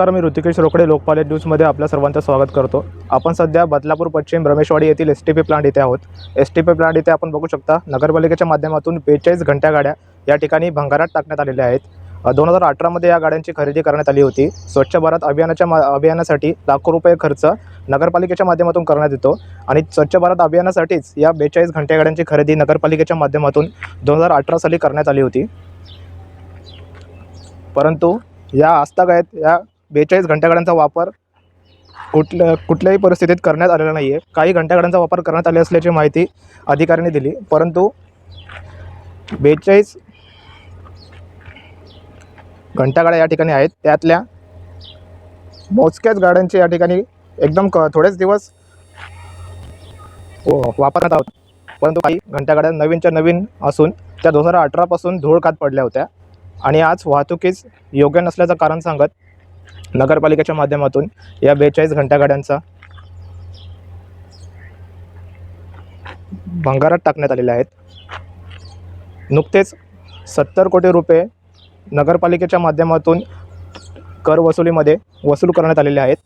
नमस्कार मी ऋतिकेश रोकडे लोकपाल न्यूजमध्ये आपल्या सर्वांचं स्वागत करतो. आपण सध्या बदलापूर पश्चिम रमेशवाडी येथील एस टी पी प्लांट इथे आहोत. एस टी पी प्लांट इथे आपण बघू शकता नगरपालिकेच्या माध्यमातून बेचाळीस घंट्या गाड्या या ठिकाणी भंगारात टाकण्यात आलेल्या आहेत. दोन हजार अठरामध्ये या गाड्यांची खरेदी करण्यात आली होती. स्वच्छ भारत अभियानाच्या मा अभियानासाठी लाखो रुपये खर्च नगरपालिकेच्या माध्यमातून करण्यात येतो आणि स्वच्छ भारत अभियानासाठीच या बेचाळीस घंट्या गाड्यांची खरेदी नगरपालिकेच्या माध्यमातून दोन हजार अठरा साली करण्यात आली होती. परंतु या आस्थागायत या बेचाळीस घंटागाड्यांचा वापर कुठल्या कुठल्याही परिस्थितीत करण्यात आलेला नाही आहे काही घंटागाड्यांचा वापर करण्यात आले असल्याची माहिती अधिकाऱ्यांनी दिली. परंतु बेचाळीस घंटागाड्या या ठिकाणी आहेत. त्यातल्या मोजक्याच गाड्यांचे या ठिकाणी एकदम क थोडेच दिवस वापरण्यात आहोत परंतु काही घंटागाड्या नवीनच्या नवीन असून त्या दोन हजार अठरापासून धूळ कात पडल्या होत्या. आणि आज वाहतुकीस योग्य नसल्याचं कारण सांगत नगरपालिकेच्या माध्यमातून या बेचाळीस घंटा गाड्यांचा भंगारात टाकण्यात आलेल्या आहेत. नुकतेच सत्तर कोटी रुपये नगरपालिकेच्या माध्यमातून कर वसुलीमध्ये वसूल करण्यात आलेले आहेत.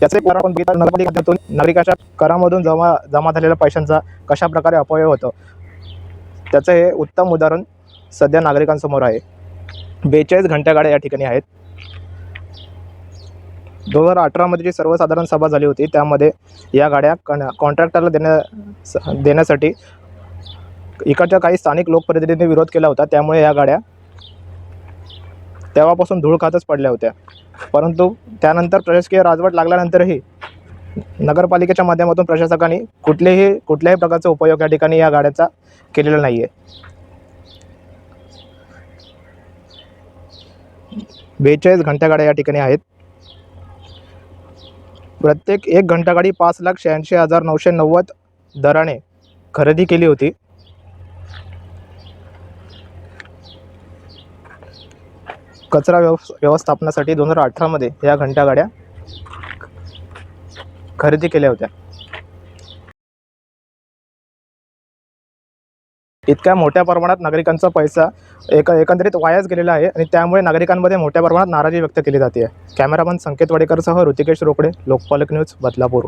त्याचे आपण बघितलं नगरपालिकेतून नागरिकाच्या करामधून जमा जमा झालेल्या पैशांचा कशा प्रकारे अपव्यय होतो? त्याचं हे उत्तम उदाहरण सध्या नागरिकांसमोर आहे. बेचाळीस घंट्या गाड्या या ठिकाणी आहेत. दोन हजार अठरामध्ये जी सर्वसाधारण सभा झाली होती त्यामध्ये या गाड्या कण कॉन्ट्रॅक्टरला देण्या स- देण्यासाठी इकडच्या काही स्थानिक लोकप्रतिनिधींनी विरोध केला होता. त्यामुळे या गाड्या तेव्हापासून धूळ खातच पडल्या होत्या. परंतु त्यानंतर प्रशासकीय राजवट लागल्यानंतरही नगरपालिकेच्या माध्यमातून प्रशासकांनी कुठलेही कुठल्याही प्रकारचा उपयोग या ठिकाणी या गाड्याचा केलेला नाही आहे बेचाळीस घंटा गाड्या या ठिकाणी आहेत. प्रत्येक एक घंटा गाडी पाच लाख शहाऐंशी हजार नऊशे नव्वद दराने खरेदी केली होती. कचरा व्यव व्यवस्थापनासाठी दोन हजार अठरामध्ये या घंटागाड्या खरेदी केल्या होत्या. इतक्या मोठ्या प्रमाणात नागरिकांचा पैसा एक एकंदरीत वायाच गेलेला आहे आणि त्यामुळे नागरिकांमध्ये मोठ्या प्रमाणात नाराजी व्यक्त केली जाते. कॅमेरामन संकेत वाडेकरसह ऋतिकेश रोकडे लोकपालक न्यूज बदलापूर.